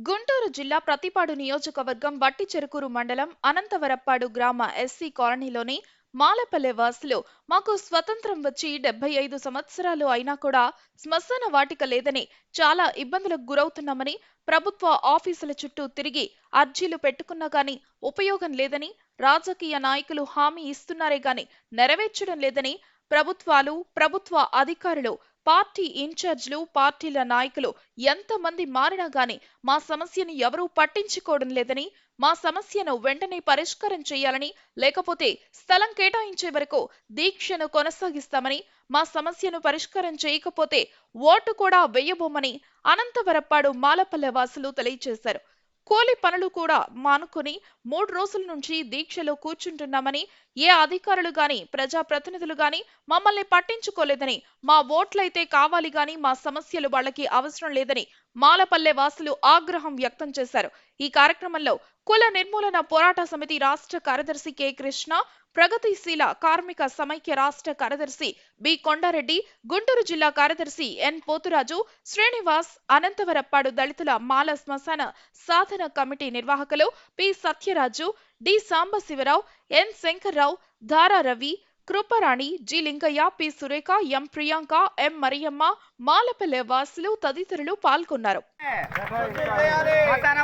గుంటూరు జిల్లా ప్రతిపాడు నియోజకవర్గం వట్టి చెరుకూరు మండలం అనంతవరప్పాడు గ్రామ ఎస్సీ కాలనీలోని మాలపల్లె వాసులు మాకు స్వతంత్రం వచ్చి డెబ్బై ఐదు సంవత్సరాలు అయినా కూడా శ్మశాన వాటిక లేదని చాలా ఇబ్బందులకు గురవుతున్నామని ప్రభుత్వ ఆఫీసుల చుట్టూ తిరిగి అర్జీలు పెట్టుకున్నా గాని ఉపయోగం లేదని రాజకీయ నాయకులు హామీ ఇస్తున్నారే గాని నెరవేర్చడం లేదని ప్రభుత్వాలు ప్రభుత్వ అధికారులు పార్టీ ఇన్ఛార్జ్లు పార్టీల నాయకులు ఎంతమంది మారినా గాని మా సమస్యను ఎవరూ పట్టించుకోవడం లేదని మా సమస్యను వెంటనే పరిష్కారం చేయాలని లేకపోతే స్థలం కేటాయించే వరకు దీక్షను కొనసాగిస్తామని మా సమస్యను పరిష్కారం చేయకపోతే ఓటు కూడా వేయబోమని అనంతవరప్పాడు మాలపల్లె వాసులు తెలియజేశారు కూలి పనులు కూడా మానుకుని మూడు రోజుల నుంచి దీక్షలో కూర్చుంటున్నామని ఏ అధికారులు గాని ప్రజాప్రతినిధులు గాని మమ్మల్ని పట్టించుకోలేదని మా ఓట్లయితే కావాలి గాని మా సమస్యలు వాళ్ళకి అవసరం లేదని మాలపల్లె వాసులు ఆగ్రహం వ్యక్తం చేశారు. ఈ కార్యక్రమంలో కుల నిర్మూలన పోరాట సమితి రాష్ట్ర కార్యదర్శి కె. కృష్ణ ప్రగతిశీల కార్మిక సమైక్య రాష్ట్ర కార్యదర్శి బి. కొండారెడ్డి గుంటూరు జిల్లా కార్యదర్శి ఎన్. పోతురాజు శ్రీనివాస్ అనంతవరప్పాడు దళితుల మాల శ్మశాన సాధన కమిటీ నిర్వాహకులు P. Satyaraju D Sambasivarao N Shankarrao Dhara Ravi Kruparani G Lingaiah P Surekha M Priyanka M Mariyamma Malapalle Vasulu తదితరులు పాల్గొన్నారు.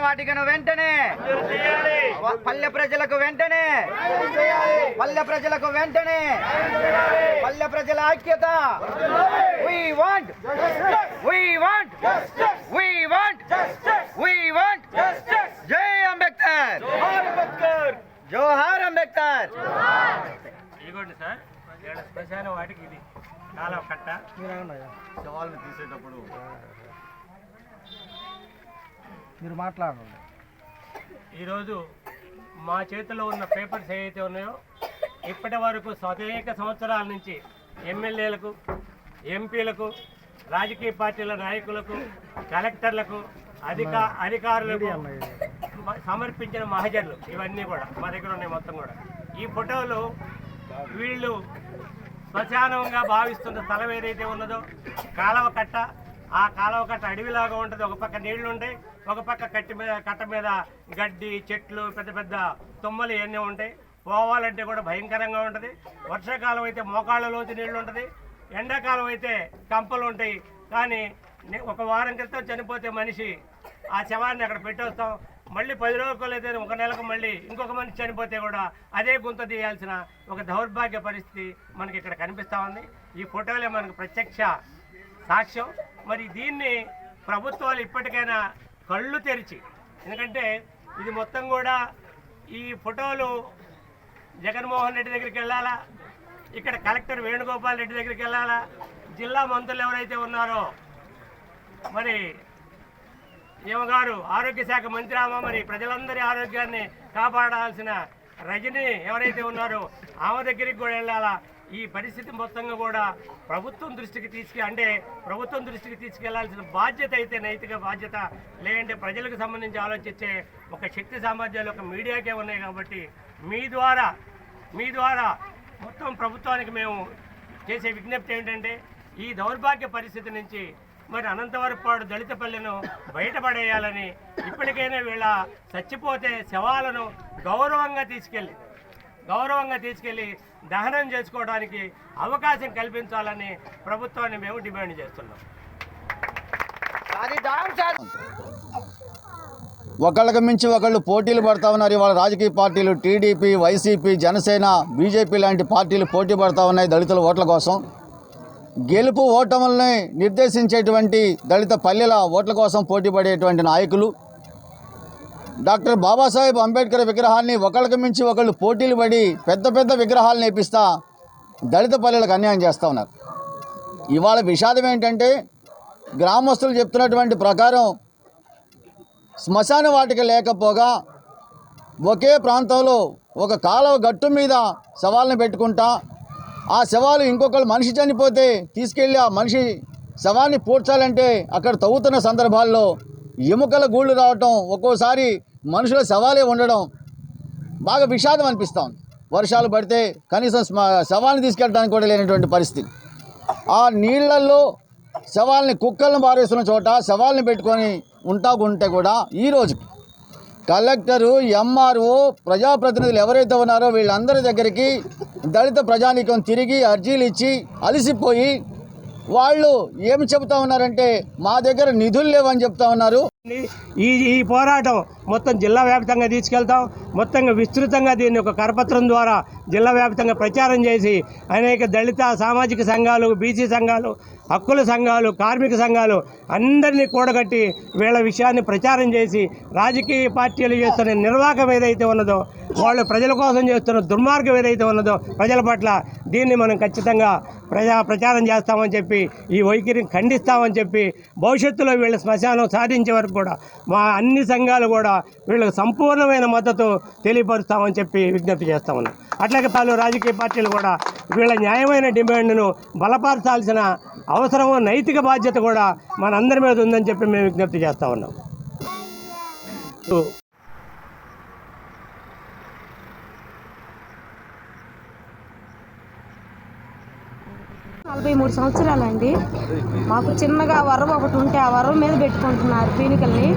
వాటికను వెంటనే పల్లె ప్రజలకు వెంటనే పల్లె ప్రజలకు వెంటనే పల్లె ప్రజల ఐక్యత. We want జై అంబేద్కర్. జోహార్ అంబేద్కర్. ఇదిగోండి సార్ ఇక్కడ శ్మశాన వాటికి ఇది. కాలువ కట్ట. సవాల్ని తీసేటప్పుడు. మీరు మాట్లాడండి. ఈరోజు మా చేతిలో ఉన్న పేపర్స్ ఏవైతే ఉన్నాయో ఇప్పటి వరకు అనేక సంవత్సరాల నుంచి ఎమ్మెల్యేలకు ఎంపీలకు రాజకీయ పార్టీల నాయకులకు కలెక్టర్లకు అధిక అధికారులకు సమర్పించిన మహజర్లు ఇవన్నీ కూడా మా దగ్గర ఉన్నాయి మొత్తం కూడా. ఈ ఫోటోలు వీళ్ళు శ్మశానంగా భావిస్తున్న స్థలం ఏదైతే ఉన్నదో కాలవ కట్ట ఆ కాలవ కట్ట అడవిలాగా ఉంటుంది. ఒక పక్క నీళ్ళు ఉంటాయి ఒక పక్క కట్టి మీద కట్ట మీద గడ్డి చెట్లు పెద్ద పెద్ద తుమ్మలు ఇవన్నీ ఉంటాయి. పోవాలంటే కూడా భయంకరంగా ఉంటుంది. వర్షాకాలం అయితే మోకాళ్ళలోంచి నీళ్ళు ఉంటుంది ఎండాకాలం అయితే కంపలు ఉంటాయి. కానీ ఒక వారం క్రితం చనిపోతే మనిషి ఆ శవాన్ని అక్కడ పెట్టేస్తాం. మళ్ళీ పది రోజులు ఒక నెలకు మళ్ళీ ఇంకొక మనిషి చనిపోతే కూడా అదే గుంత తీయాల్సిన ఒక దౌర్భాగ్య పరిస్థితి మనకి ఇక్కడ కనిపిస్తూ ఉంది. ఈ ఫోటోలే మనకు ప్రత్యక్ష సాక్ష్యం. మరి దీన్ని ప్రభుత్వాలు ఇప్పటికైనా కళ్ళు తెరిచి ఎందుకంటే ఇది మొత్తం కూడా ఈ ఫోటోలు జగన్మోహన్ రెడ్డి దగ్గరికి వెళ్ళాలా? ఇక్కడ కలెక్టర్ వేణుగోపాల్ రెడ్డి దగ్గరికి వెళ్ళాలా? జిల్లా మంత్రులు ఎవరైతే ఉన్నారో? మరి గారు ఆరోగ్య శాఖ మంత్రి మరి ప్రజలందరి ఆరోగ్యాన్ని కాపాడాల్సిన రజని ఎవరైతే ఉన్నారో ఆమె దగ్గరికి కూడా వెళ్ళాలా? ఈ పరిస్థితి మొత్తంగా కూడా ప్రభుత్వం దృష్టికి తీసుకు అంటే ప్రభుత్వం దృష్టికి తీసుకెళ్ళాల్సిన బాధ్యత అయితే నైతిక బాధ్యత లేదంటే ప్రజలకు సంబంధించి ఆలోచించే ఒక శక్తి సామర్థ్యాలు ఒక మీడియాకే ఉన్నాయి కాబట్టి మీ ద్వారా మీ ద్వారా మొత్తం ప్రభుత్వానికి మేము చేసే విజ్ఞప్తి ఏంటంటే ఈ దౌర్భాగ్య పరిస్థితి నుంచి మరి అనంతవరపాడు దళిత పల్లెను బయటపడేయాలని ఇప్పటికైనా వీళ్ళ చచ్చిపోతే శవాలను గౌరవంగా తీసుకెళ్ళి గౌరవంగా తీసుకెళ్ళి దహనం చేసుకోవడానికి అవకాశం కల్పించాలని ప్రభుత్వాన్ని మేము డిమాండ్ చేస్తున్నాం. ఒకళ్ళకి మించి ఒకళ్ళు పోటీలు పడతా ఉన్నారు. ఇవాళ రాజకీయ పార్టీలు టీడీపీ వైసీపీ జనసేన బీజేపీ లాంటి పార్టీలు పోటీ పడతా ఉన్నాయి దళితుల ఓట్ల కోసం. గెలుపు ఓటములని నిర్దేశించేటువంటి దళిత పల్లెల ఓట్ల కోసం పోటీపడేటువంటి నాయకులు. డాక్టర్ బాబాసాహెబ్ అంబేద్కర్ విగ్రహాన్ని ఒకళ్ళకి మించి ఒకళ్ళు పోటీలు పడి పెద్ద పెద్ద విగ్రహాలు నేపిస్తా దళిత పల్లెలకు అన్యాయం చేస్తూ ఉన్నారు. ఇవాళ విషాదం ఏంటంటే గ్రామస్తులు చెప్తున్నటువంటి ప్రకారం శ్మశాన వాటిక లేకపోగా ఒకే ప్రాంతంలో ఒక కాలువ గట్టు మీద సవాల్ని పెట్టుకుంటా ఆ శవాలు ఇంకొకరు మనిషి చనిపోతే తీసుకెళ్ళి ఆ మనిషి శవాన్ని పూడ్చాలంటే అక్కడ తవ్వుతున్న సందర్భాల్లో ఎముకల గూళ్ళు రావటం ఒక్కోసారి మనుషుల శవాలే ఉండడం బాగా విషాదం అనిపిస్తూ ఉంది వర్షాలు పడితే కనీసం స్మ- శవాన్ని తీసుకెళ్ళడానికి కూడా లేనటువంటి పరిస్థితి. ఆ నీళ్ళల్లో శవాల్ని కుక్కలను పారేస్తున్న చోట శవాల్ని పెట్టుకొని ఉంటా ఉంటే కూడా ఈ రోజుకి కలెక్టరు ఎంఆర్ఓ ప్రజాప్రతినిధులు ఎవరైతే ఉన్నారో వీళ్ళందరి దగ్గరికి దళిత ప్రజానీకం తిరిగి అర్జీలు ఇచ్చి అలసిపోయి వాళ్ళు ఏమి చెబుతా ఉన్నారంటే మా దగ్గర నిధులు లేవని చెప్తా ఉన్నారు. ఈ ఈ పోరాటం మొత్తం జిల్లా వ్యాప్తంగా తీసుకెళ్తాం. మొత్తంగా విస్తృతంగా దీన్ని ఒక కరపత్రం ద్వారా జిల్లా వ్యాప్తంగా ప్రచారం చేసి అనేక దళిత సామాజిక సంఘాలు బీసీ సంఘాలు హక్కుల సంఘాలు కార్మిక సంఘాలు అందరినీ కూడగట్టి వీళ్ళ విషయాన్ని ప్రచారం చేసి రాజకీయ పార్టీలు చేస్తున్న నిర్వాహకం ఏదైతే ఉన్నదో వాళ్ళు ప్రజల కోసం చేస్తున్న దుర్మార్గం ఏదైతే ఉన్నదో ప్రజల పట్ల దీన్ని మనం ఖచ్చితంగా ప్రజా ప్రచారం చేస్తామని చెప్పి ఈ వైఖరిని ఖండిస్తామని చెప్పి భవిష్యత్తులో వీళ్ళ శ్మశానం సాధించే వరకు కూడా మా అన్ని సంఘాలు కూడా వీళ్ళకి సంపూర్ణమైన మద్దతు తెలియపరుస్తామని చెప్పి విజ్ఞప్తి చేస్తా ఉన్నాం. అట్లాగే పలు రాజకీయ పార్టీలు కూడా వీళ్ళ న్యాయమైన డిమాండ్ను బలపరచాల్సిన అవసరం నైతిక బాధ్యత కూడా మనందరి మీద ఉందని చెప్పి మేము విజ్ఞప్తి చేస్తా ఉన్నాం. నలభై మూడు సంవత్సరాలండి. మాకు చిన్నగా వరం ఒకటి ఉంటే ఆ వరం మీద పెట్టుకుంటున్నారు పీనికల్ని.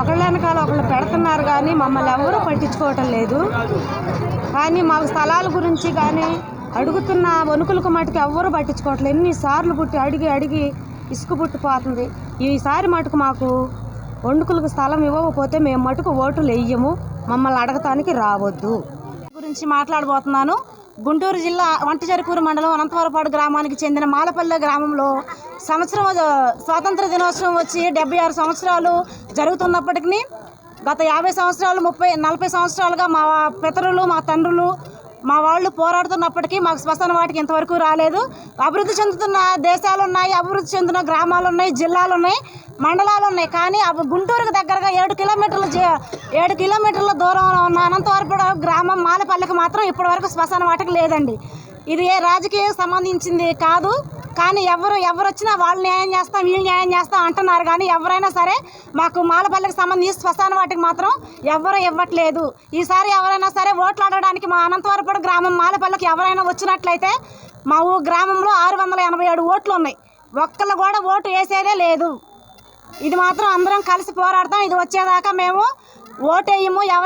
ఒకళ్ళ వెనకాల ఒకళ్ళు పెడుతున్నారు కానీ మమ్మల్ని ఎవరూ పట్టించుకోవటం లేదు. కానీ మాకు స్థలాల గురించి కానీ అడుగుతున్న వణుకులకు మటుకు ఎవ్వరూ పట్టించుకోవట్లేదు. ఎన్నిసార్లు పుట్టి అడిగి అడిగి ఇసుక పుట్టిపోతుంది. ఈసారి మటుకు మాకు వండుకులకు స్థలం ఇవ్వకపోతే మేము మటుకు ఓటులు వెయ్యము మమ్మల్ని అడగటానికి రావద్దు. గురించి మాట్లాడబోతున్నాను. గుంటూరు జిల్లా వంటజరుకూరు మండలం అనంతవరపాడు గ్రామానికి చెందిన మాలపల్లె గ్రామంలో సంవత్సరం స్వాతంత్ర దినోత్సవం వచ్చి డెబ్బై ఆరు సంవత్సరాలు జరుగుతున్నప్పటికీ గత యాభై సంవత్సరాలు ముప్పై నలభై సంవత్సరాలుగా మా పితరులు మా తండ్రులు మా వాళ్ళు పోరాడుతున్నప్పటికీ మాకు శ్మశాన వాటికి ఇంతవరకు రాలేదు. అభివృద్ధి చెందుతున్న దేశాలు ఉన్నాయి అభివృద్ధి చెందిన గ్రామాలు ఉన్నాయి జిల్లాలు ఉన్నాయి మండలాలు ఉన్నాయి కానీ అవి గుంటూరుకు దగ్గరగా ఏడు కిలోమీటర్ల ఏడు కిలోమీటర్ల దూరంలో ఉన్న అనంతవరపుడు గ్రామం మాలపల్లికి మాత్రం ఇప్పటివరకు శ్మశాన వాటికి లేదండి. ఇది ఏ రాజకీయ సంబంధించింది కాదు. కానీ ఎవరు ఎవరు వచ్చినా వాళ్ళు న్యాయం చేస్తాం వీళ్ళు న్యాయం చేస్తాం అంటున్నారు. కానీ ఎవరైనా సరే మాకు మాలపల్లికి సంబంధించి శ్మశాన వాటికి మాత్రం ఎవరు ఇవ్వట్లేదు. ఈసారి ఎవరైనా సరే ఓట్లు ఆడడానికి మా అనంతవరపుడు గ్రామం మాలపల్లికి ఎవరైనా వచ్చినట్లయితే మా ఊ గ్రామంలో ఆరు వందల ఎనభై ఏడు ఓట్లు ఉన్నాయి ఒక్కళ్ళు కూడా ఓటు వేసేదే లేదు. ఇది మాత్రం అందరం కలిసి పోరాడతాం. ఇది వచ్చేదాకా మేము ఓటేయము ఎవరు